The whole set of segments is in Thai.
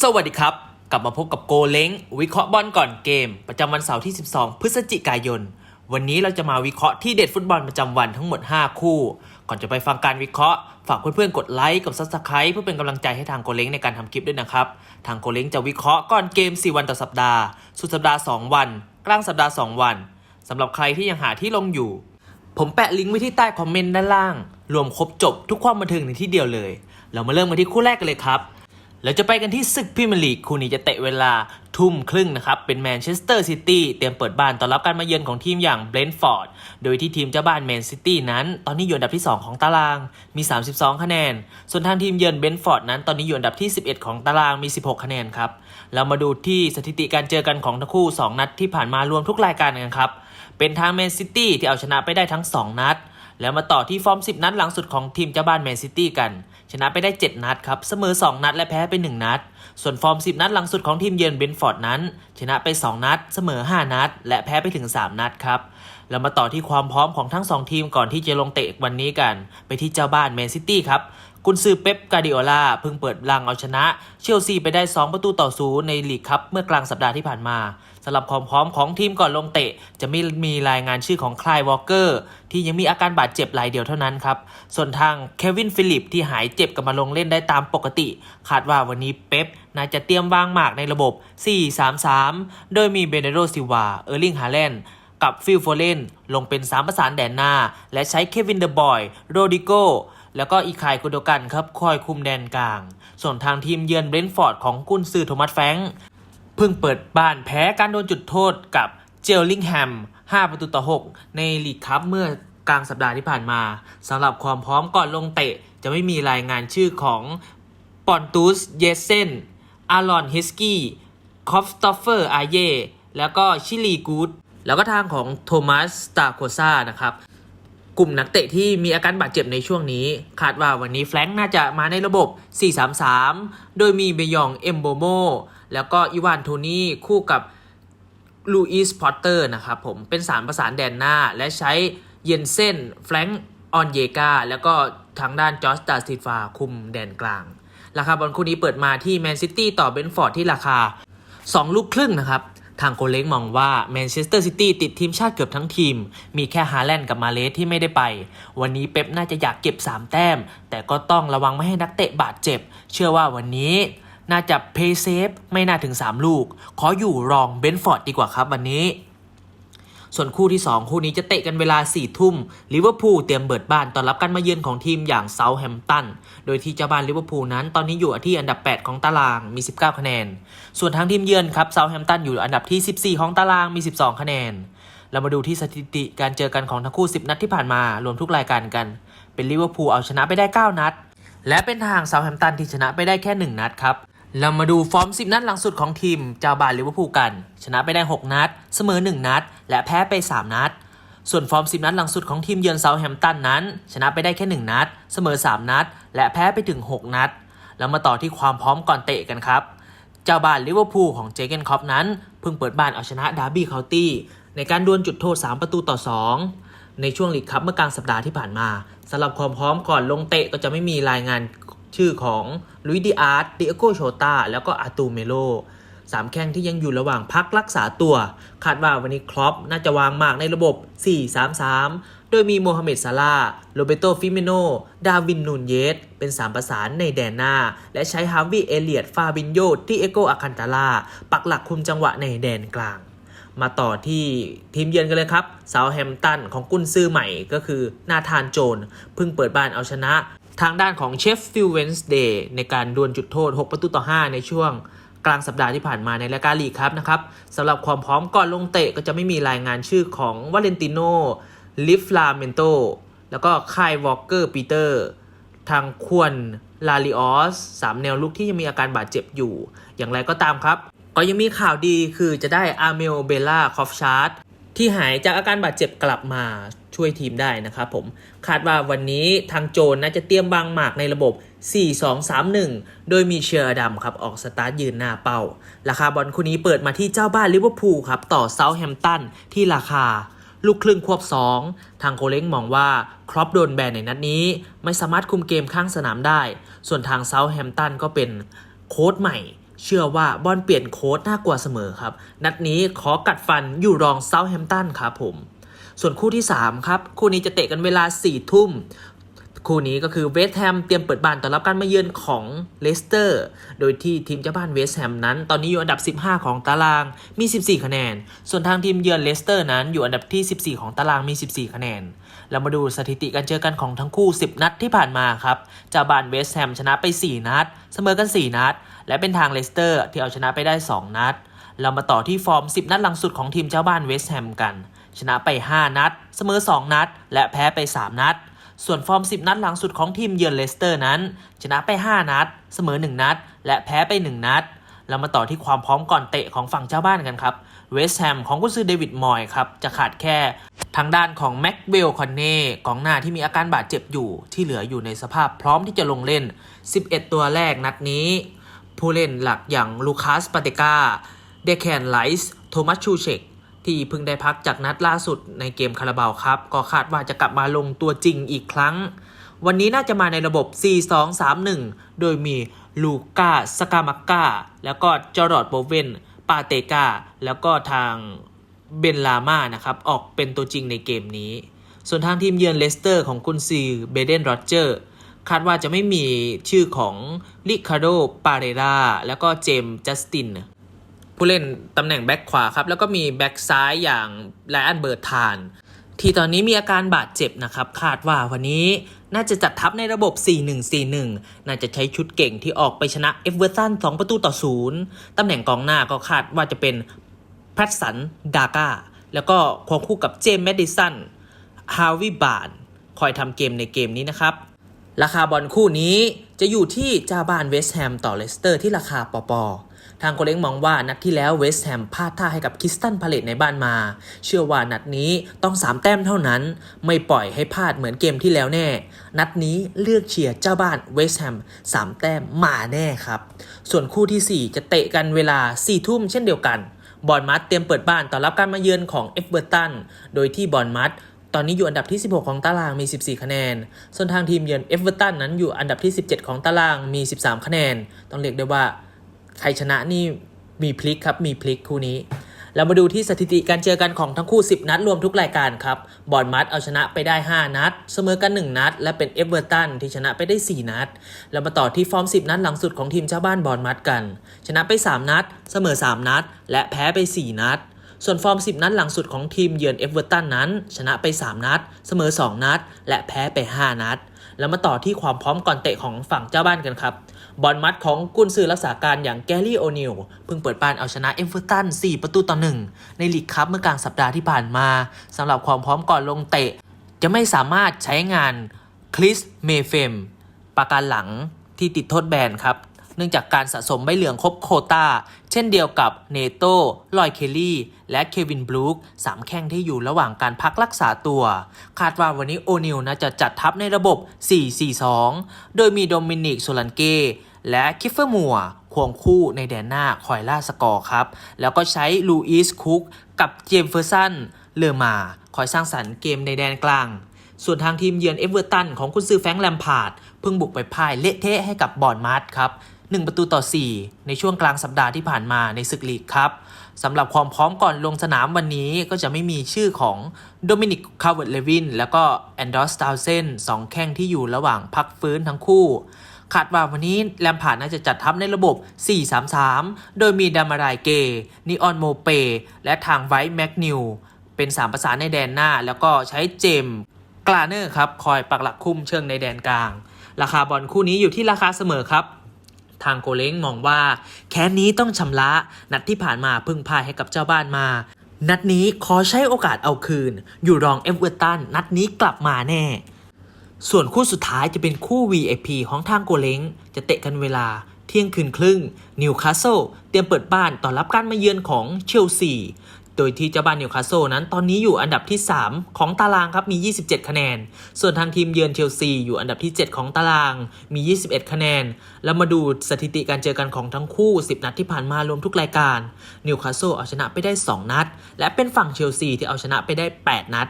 สวัสดีครับ กลับมาพบกับโกเล้งวิเคราะห์บอลก่อนเกม ประจำวันเสาร์ที่ 12 พฤศจิกายน วันนี้เราจะมาวิเคราะห์ที่เด็ดฟุตบอลประจำวันทั้งหมด 5 คู่ ก่อนจะไปฟังการวิเคราะห์ ฝากเพื่อนๆกดไลค์กับซับสไคร b ์เพื่อเป็นกำลังใจให้ทางโกเล้งในการทำคลิปด้วยนะครับ ทางโกเล้งจะวิเคราะห์ก่อนเกม 4 วันต่อสัปดาห์ สุดสัปดาห์ 2 วัน กลางสัปดาห์ 2 วันสำหรับใครที่ยังหาที่ลงอยู่ ผมแปะลิงก์ไว้ที่ใต้คอมเมนต์ด้านล่าง รวมครบจบทุกความบันเทิงในที่เดียวเลย เรามาเริ่มกันที่คู่แรกกันเลยครับ แล้วจะไปกันที่ศึกพรีเมียร์ลีกคู่นี้จะเตะเวลาทุ่มครึ่งนะครับ เป็นแมนเชสเตอร์ซิตี้เตรียมเปิดบ้านต้อนรับการมาเยือนของทีมอย่างเบรนท์ฟอร์ด โดยที่ทีมเจ้าบ้านแมนซิตี้นั้น ตอนนี้อยู่อันดับที่ 2 ของตาราง มี 32 คะแนน ส่วนทางทีมเยือนเบรนท์ฟอร์ดนั้น ตอนนี้อยู่อันดับที่ 11 ของตาราง มี 16 คะแนนครับ เรามาดูที่สถิติการเจอกันของทั้งคู่ 2 นัดที่ผ่านมารวมทุกรายการกันครับ เป็นทางแมนซิตี้ที่เอาชนะไปได้ทั้ง 2 นัด แล้วมาต่อที่ฟอร์ม 10 นัดหลังสุดของทีมเจ้าบ้านแมนซิตี้กัน ชนะไปได้ 7 นัดครับ เสมอ 2 นัดและแพ้ไป 1 นัด ส่วนฟอร์ม 10 นัดหลังสุดของทีมเยือนเบนฟอร์ดนั้น ชนะไป 2 นัด เสมอ 5 นัด และแพ้ไปถึง 3 นัดครับ แล้วมาต่อที่ความพร้อมของทั้ง 2 ทีมก่อนที่จะลงเตะวันนี้กัน ไปที่เจ้าบ้านแมนซิตี้ครับกุนซือเป๊ปกาดิโอลาเพิ่งเปิดรังเอาชนะ เชลซีไปได้ 2 ประตูต่อศูนย์ในลีกครับเมื่อกลางสัปดาห์ที่ผ่านมาสำหรับความพร้อมของทีมก่อนลงเตะ จะไม่มีรายงานชื่อของคลายวอลเกอร์ ที่ยังมีอาการบาดเจ็บรายเดียวเท่านั้นครับ ส่วนทางเควินฟิลิปที่หายเจ็บกลับมาลงเล่นได้ตามปกติ คาดว่าวันนี้เป๊ปน่าจะเตรียมวางหมากในระบบ 4-3-3 โดยมีเบเนโรซิวา เออร์ลิงฮาแลนด์ กับฟิลโฟเลนลงเป็น 3 ประสานแดนหน้า และใช้เควินเดอะบอย โรดิโกแล้วก็อีคายกุโดกันครับคอยคุมแดนกลาง ส่วนทางทีมเยือนเบรนท์ฟอร์ดของกุนซือโทมัสแฟงเพิ่งเปิดบ้านแพ้การโดนจุดโทษกับเจลลิงแฮม 5 ประตูต่อ 6 ในลีกคัพเมื่อกลางสัปดาห์ที่ผ่านมาสำหรับความพร้อมก่อนลงเตะ จะไม่มีรายงานชื่อของปอนตุสเยเซนอารอนฮิสกี้คอฟสตอฟเฟอร์อาเย่แล้วก็ชิลีกูด แล้วก็ทางของโทมัสสตาโคซานะครับกลุ่มนักเตะที่มีอาการบาดเจ็บในช่วงนี้ คาดว่าวันนี้แฟรงค์น่าจะมาในระบบ 4-3-3 โดยมีเบยองเอมโบโมแล้วก็อีวานโทนี่คู่กับลูอิสพอตเตอร์นะครับผมเป็นสารประสานแดนหน้า และใช้เยนเซนแฟรงค์ออนเยกาแล้วก็ทางด้านจอร์จตาซิฟาคุมแดนกลาง ราคาบอลคู่นี้เปิดมาที่แมนซิตี้ต่อเบนฟอร์ดที่ราคา 2 ลูกครึ่งนะครับ ทางโคเล้งมองว่าแมนเชสเตอร์ซิตี้ติดทีมชาติเกือบทั้งทีม มีแค่ฮาแลนด์กับมาเลสที่ไม่ได้ไป วันนี้เป๊ปน่าจะอยากเก็บ 3 แต้ม แต่ก็ต้องระวังไม่ให้นักเตะบาดเจ็บ เชื่อว่าวันนี้น่าจะเพย์เซฟไม่น่าถึง 3 ลูก ขออยู่รองเบนฟอร์ดดีกว่าครับวันนี้ ส่วนคู่ที่ 2 คู่นี้จะเตะกันเวลา4ทุ่มลิเวอร์พูลเตรียมเบิดบ้านต้อนรับการมาเยือนของทีมอย่างเซาแฮมตัน โดยที่เจ้าบ้านลิเวอร์พูลนั้นตอนนี้อยู่ที่อันดับ 8 ของตารางมี 19 คะแนน ส่วนทางทีมเยือนครับเซาแฮมตันอยู่อันดับที่ 14 ของตารางมี 12 คะแนน เรามาดูที่สถิติการเจอกันของทั้งคู่ 10 นัดที่ผ่านมารวมทุกรายการกัน เป็นลิเวอร์พูลเอาชนะไปได้ 9 นัด และเป็นทางเซาแฮมตันที่ชนะไปได้แค่ 1 นัดครับ เรามาดูฟอร์ม 10 นัดหลังสุดของทีมเจ้าบ้านลิเวอร์พูลกัน ชนะไปได้ 6 นัด เสมอ 1 นัด และแพ้ไป 3 นัด ส่วนฟอร์ม 10 นัดหลังสุดของทีมเยือนเซาแฮมตันนั้น ชนะไปได้แค่ 1 นัด เสมอ 3 นัด และแพ้ไปถึง 6 นัด แล้วมาต่อที่ความพร้อมก่อนเตะกันครับ เจ้าบ้านลิเวอร์พูลของเจเกนคอปนั้นเพิ่งเปิดบ้านเอาชนะดาร์บี้เคาน์ตี้ในการดวลจุดโทษ 3 ประตูต่อ 2 ในช่วงลีกคัพเมื่อกลางสัปดาห์ที่ผ่านมาสำหรับความพร้อมก่อนลงเตะก็จะไม่มีรายงาน ชื่อของลุยดิอาร์ตดิเอโกโชตาแล้วก็อาตูเมโลสามแข้งที่ยังอยู่ระหว่างพักรักษาตัว คาดว่าวันนี้ครอปน่าจะวางหมากในระบบ 4-3-3 โดยมีโมฮัมเหม็ดซาลาโรเบโตฟิเมโน ดาวินนูนเยส เป็นสามประสานในแดนหน้า และใช้ฮาวิเอเลียด ฟาบินโยที่เอโกอาคันตาลา ปักหลักคุมจังหวะในแดนกลาง มาต่อที่ทีมเยือนกันเลยครับเซาแฮมตันของกุนซือใหม่ก็คือนาธานโจน เพิ่งเปิดบ้านเอาชนะ ทางด้านของเชฟฟิลเวนส์เดย์ในการดวลจุดโทษ 6 ประตูต่อ 5 ในช่วงกลางสัปดาห์ที่ผ่านมาในรายการลีกครับนะครับสำหรับความพร้อมก่อนลงเตะก็จะไม่มีรายงานชื่อของวาเลนติโนลิฟลาเมนโตแล้วก็คายวอลเกอร์ปีเตอร์ทางควนลาลิออสสามแนวลุกที่ยังมีอาการบาดเจ็บอยู่ อย่างไรก็ตามครับ ก็ยังมีข่าวดีคือจะได้อาร์เมลเบล่าคอฟชาร์ต ที่หายจากอาการบาดเจ็บกลับมาช่วยทีมได้นะครับผมคาดว่าวันนี้ทางโจนน่าจะเตรียมบางหมากในระบบ 4-2-3-1 โดยมีเชียร์ดำครับออกสตาร์ทยืนหน้าเป้า ราคาบอลคู่นี้เปิดมาที่เจ้าบ้านลิเวอร์พูลครับต่อเซาท์แฮมป์ตันที่ราคา ลูกครึ่งควบ 2 ทางโคเล้งมองว่าครอปโดนแบนในนัดนี้ ไม่สามารถคุมเกมข้างสนามได้ ส่วนทางเซาท์แฮมป์ตันก็เป็นโค้ชใหม่ เชื่อว่าบอลเปลี่ยนโค้ดน่ากลัวเสมอครับ นัดนี้ขอกัดฟันอยู่รองเซาท์แฮมป์ตันครับผม ส่วนคู่ที่ 3 ครับ คู่นี้จะเตะกันเวลา 4 ทุ่ม คู่นี้ก็คือเวสต์แฮมเตรียมเปิดบ้านต้อนรับการมาเยือนของเลสเตอร์ โดยที่ทีมเจ้าบ้านเวสต์แฮมนั้น ตอนนี้อยู่อันดับ 15 ของตารางมี 14 คะแนน ส่วนทางทีมเยือนเลสเตอร์นั้นอยู่อันดับที่ 14 ของตารางมี 14 คะแนน เรามาดูสถิติการเจอกันของทั้งคู่ 10 นัดที่ผ่านมาครับเจ้าบ้านเวสต์แฮมชนะไป 4 นัด เสมอกัน 4 นัด และเป็นทางเลสเตอร์ที่เอาชนะไปได้ 2 นัด เรามาต่อที่ฟอร์ม 10 นัดหลังสุดของทีมเจ้าบ้านเวสต์แฮมกัน ชนะไป 5 นัด เสมอ 2 นัด และแพ้ไป 3 นัด ส่วนฟอร์ม 10 นัดหลังสุดของทีมเยือนเลสเตอร์นั้น ชนะไป 5 นัด เสมอ 1 นัด และแพ้ไป 1 นัด เรามาต่อที่ความพร้อมก่อนเตะของฝั่งเจ้าบ้านกันครับ เวสต์แฮมของกุซือเดวิดมอยครับ จะขาดแค่ทางด้านของแม็กเวลคอนเน่กองหน้าที่มีอาการบาดเจ็บอยู่ ที่เหลืออยู่ในสภาพพร้อมที่จะลงเล่น 11 ตัวแรกนัดนี้ ผู้เล่นหลักอย่างลูคัสปาเตกาเดแคนไลส์โทมัสชูเชก ที่เพิ่งได้พักจากนัดล่าสุดในเกมคาราบาวครับ ก็คาดว่าจะกลับมาลงตัวจริงอีกครั้ง วันนี้น่าจะมาในระบบ 4-2-3-1 โดยมีลูก้าสกามักกาแล้วก็จอร์ดโบเวนปาเตกาแล้วก็ทางเบนลาม่านะครับ ออกเป็นตัวจริงในเกมนี้ ส่วนทางทีมเยือนเลสเตอร์ของกุนซีเบเดนโรเจอร์คาดว่าจะไม่มีชื่อของลิคาโดปาเรราแล้วก็เจมจัสติน ผู้เล่นตำแหน่งแบ็คขวาครับ แล้วก็มีแบ็คซ้ายอย่างไลอันเบิร์ทาน ที่ตอนนี้มีอาการบาดเจ็บนะครับ คาดว่าวันนี้น่าจะจัดทัพในระบบ 4-1-4-1 น่าจะใช้ชุดเก่งที่ออกไปชนะเอฟเวอร์ตัน2 ประตูต่อศูนย์ตำแหน่งกองหน้าก็คาดว่าจะเป็นแพทสัน ดากาแล้วก็ควงคู่กับเจมส์แมดดิสัน ฮาวิบาน คอยทำเกมในเกมนี้นะครับ ราคาบอลคู่นี้จะอยู่ที่เจ้าบ้านเวสต์แฮมต่อเลสเตอร์ที่ราคาปอปอ ทางโคเล้งมองว่านัดที่แล้วเวสต์แฮมพลาดท่าให้กับคิสตันพาเลตในบ้านมา เชื่อว่านัดนี้ต้อง 3 แต้มเท่านั้น ไม่ปล่อยให้พลาดเหมือนเกมที่แล้วแน่ นัดนี้เลือกเชียร์เจ้าบ้านเวสต์แฮม3 แต้มมาแน่ครับ ส่วนคู่ทีสี่4 จะเตะกันเวลา4ทุ่มเช่นเดียวกันบอลมัดเตรียมเปิดบ้านต้อนรับการมาเยือนของเอฟเวอร์ตันโดยที่บอลมัดตอนนี้อยู่อันดับที่ 16 ของตารางมี 14 คะแนน ส่วนทางทีมเยือนเอฟเวอร์ตันนั้นอยู่อันดับที่ 17 ของตารางมี 13 คะแนน ต้องเรียกได้ว่า ใครชนะนี่มีพลิกครับ มีพลิกคู่นี้ เรามาดูที่สถิติการเจอกันของทั้งคู่ 10 นัดรวมทุกรายการครับ บอลมัดเอาชนะไปได้ 5 นัด เสมอกัน 1 นัด และเป็นเอฟเวอร์ตันที่ชนะไปได้ 4 นัด เรามาต่อที่ฟอร์ม 10 นัดหลังสุดของทีมเจ้าบ้านบอลมัดกัน ชนะไป 3 นัด เสมอ 3 นัด และแพ้ไป 4 นัดส่วนฟอร์ม 10 นัดหลังสุดของทีมเยือนเอฟเวอร์ตันนั้น ชนะไป 3 นัด เสมอ 2 นัด และแพ้ไป 5 นัด แล้วมาต่อที่ความพร้อมก่อนเตะของฝั่งเจ้าบ้านกันครับบอลมัดของกุนซือรักษาการอย่างแกลลี่โอนิลเพิ่งเปิดบ้านเอาชนะเอฟเวอร์ตัน 4 ประตูต่อ 1 ในลีกคัพเมื่อกลางสัปดาห์ที่ผ่านมาสำหรับความพร้อมก่อนลงเตะ จะไม่สามารถใช้งานคริสเมเฟมประการหลังที่ติดโทษแบนครับ นื่องจากการสะสมใบเหลืองครบโคตาเช่นเดียวกับเนโต้ลอยเคลลี่ และเควินบลูคสามแข้งที่อยู่ระหว่างการพักรักษาตัว คาดว่าวันนี้โอนิลน่าจะจัดทัพในระบบ 4-4-2 โดยมีโดมินิกโซลันเกและคิฟเฟอร์มัวควงคู่ในแดนหน้าคอยล่าสกอร์ครับ แล้วก็ใช้ลูอิสคุกกับเจมส์เฟอร์สันเลอมาคอยสร้างสรรค์เกมในแดนกลาง ส่วนทางทีมเยือนเอเวอร์ตันของคุณซื้อแฟงแลมพาร์ดเพิ่งบุกไปพ่ายเละเทะให้กับบอร์นมาร์ครับ 1 ประตูต่อ 4 ในช่วงกลางสัปดาห์ที่ผ่านมาในศึกลีกครับสำหรับความพร้อมก่อนลงสนามวันนี้ก็จะไม่มีชื่อของโดมินิก คาร์เวิร์ดเลวิน แล้วก็แอนดอสตาวเซนสองแข้งที่อยู่ระหว่างพักฟื้นทั้งคู่คาดว่าวันนี้แลมพาร์ดน่าจะจัดทัพในระบบ 4-3-3 โดยมีดามารายเก นิออนโมเป และทางไวท์แมกนิว เป็น 3 ประสานในแดนหน้า แล้วก็ใช้เจมส์กลาเนอร์ครับ คอยปักหลักคุ้มเชิงในแดนกลาง ราคาบอลคู่นี้อยู่ที่ราคาเสมอครับ ทางโกเล้งมองว่า แค้นนี้ต้องชำระ นัดที่ผ่านมาพึ่งพายให้กับเจ้าบ้านมานัดนี้ขอใช้โอกาสเอาคืน อยู่รองเอฟเวอร์ตันนัดนี้กลับมาแน่ ส่วนคู่สุดท้ายจะเป็นคู่ VIP ของทางโกเล้งจะเตะกันเวลาเที่ยงคืนครึ่งนิวคาสเซิลเตรียมเปิดบ้านต้อนรับการมาเยือนของเชลซี โดยที่เจ้าบ้านนิวคาสเซิลนั้นตอนนี้อยู่อันดับที่ 3 ของตารางครับมี 27 คะแนน ส่วนทางทีมเยือนเชลซีอยู่อันดับที่ 7 ของตารางมี 21 คะแนน แล้วมาดูสถิติการเจอกันของทั้งคู่ 10 นัดที่ผ่านมารวมทุกรายการนิวคาสเซิลเอาชนะไปได้ 2 นัด และเป็นฝั่งเชลซีที่เอาชนะไปได้ 8 นัด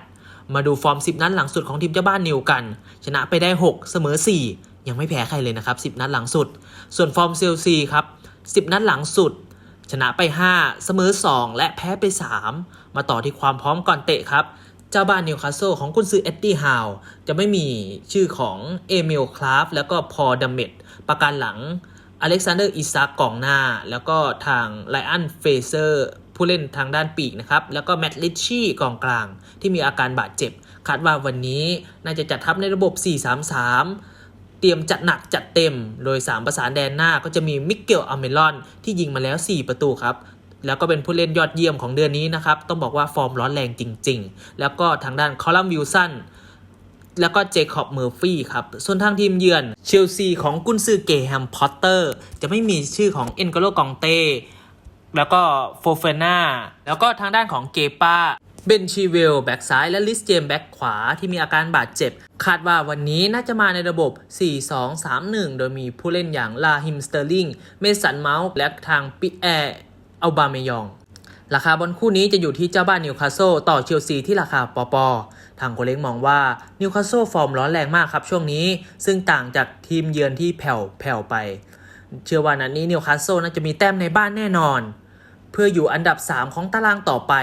มาดูฟอร์ม 10 นัดหลังสุดของทีมเจ้าบ้านนิวกัน ชนะไปได้ 6 เสมอ 4 ยังไม่แพ้ใครเลยนะครับ 10 นัดหลังสุด ส่วนฟอร์มเซลซีครับ10 นัดหลังสุด ชนะไป 5 เสมอ 2 และแพ้ไป 3 มาต่อที่ความพร้อมก่อนเตะครับ เจ้าบ้านนิวคาสเซิลของกุนซือเอ็ดดี้ฮาวจะไม่มีชื่อของเอมิลคลาฟแล้วก็พอดัมเมดประการหลังอเล็กซานเดอร์อิซากกองหน้า แล้วก็ทางไลอันเฟเซอร์ผู้เล่นทางด้านปีกนะครับ แล้วก็แมตต์ลิชชี่กองกลางที่มีอาการบาดเจ็บ คาดว่าวันนี้น่าจะจัดทัพในระบบ 4-3-3 เตรียมจัดหนักจัดเต็ม โดย 3 ประสานแดนหน้าก็จะมีมิเกลอเมรอน ที่ยิงมาแล้ว 4 ประตูครับ แล้วก็เป็นผู้เล่นยอดเยี่ยมของเดือนนี้นะครับ ต้องบอกว่าฟอร์มร้อนแรงจริง ๆ แล้วก็ทางด้านคอลัมวิลสันแล้วก็เจคอบเมอร์ฟี่ครับ ส่วนทางทีมเยือนเชลซีของกุนซือเกแฮมพอตเตอร์ จะไม่มีชื่อของเอ็นโกโลกองเต้แล้วก็โฟเฟน่าแล้วก็ทางด้านของเกปา เบนชีเวลแบ็กซ้ายและลิสเจมแบ็กขวาที่มีอาการบาดเจ็บ คาดว่าวันนี้น่าจะมาในระบบ 4-2-3-1 โดยมีผู้เล่นอย่างลาฮิมสเตอร์ลิง เมสันเมาส์และทางปิแอร์อัลบาเมยอง ราคาบอลคู่นี้จะอยู่ที่เจ้าบ้านนิวคาสเซิลต่อเชลซีที่ราคาปอปอทางโกเล้งมองว่านิวคาสเซิลฟอร์มร้อนแรงมากครับช่วงนี้ ซึ่งต่างจากทีมเยือนที่แผ่วแผ่วไป เชื่อว่านัดนี้นิวคาสเซิลน่าจะมีแต้มในบ้านแน่นอน เพื่ออยู่อันดับ 3 ของตารางต่อไป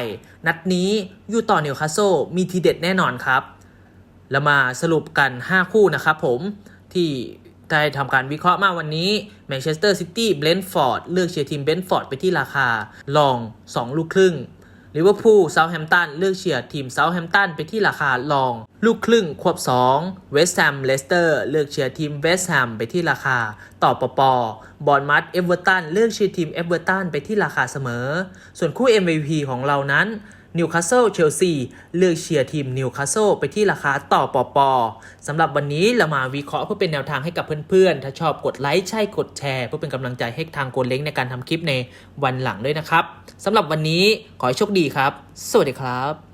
นัดนี้อยู่ต่อนิวคาสเซิลมีทีเด็ดแน่นอนครับ แล้วมาสรุปกัน 5 คู่นะครับผมที่ได้ทำการวิเคราะห์มาวันนี้แมนเชสเตอร์ซิตี้เบนท์ฟอร์ดเลือกเชียร์ทีมเบนท์ฟอร์ดไปที่ราคาลอง 2 ลูกครึ่ง ลิเวอร์พูลเซาท์แฮมป์ตันเลือกเชียร์ทีมเซาท์แฮมป์ตันไปที่ราคาลอง ลูกครึ่งควบ 2 เวสต์แฮมเลสเตอร์ เลือกเชียร์ทีมเวสต์แฮมไปที่ราคา ต่อปปบอลมัดเอเวอร์ตันเลือกเชียร์ทีมเอเวอร์ตันไปที่ราคาเสมอ ส่วนคู่ MVP ของเรานั้น นิวคาสเซิลเชลซีเลือกเชียร์ทีมนิวคาสเซิลไปที่ราคาต่อปอปอสำหรับวันนี้เรามาวิเคราะห์เพื่อเป็นแนวทางให้กับเพื่อนๆ ถ้าชอบกดไลค์ใช่กดแชร์ เพื่อเป็นกำลังใจให้ทางโกลเล้งในการทำคลิปในวันหลังด้วยนะครับสำหรับวันนี้ขอให้โชคดีครับ สวัสดีครับ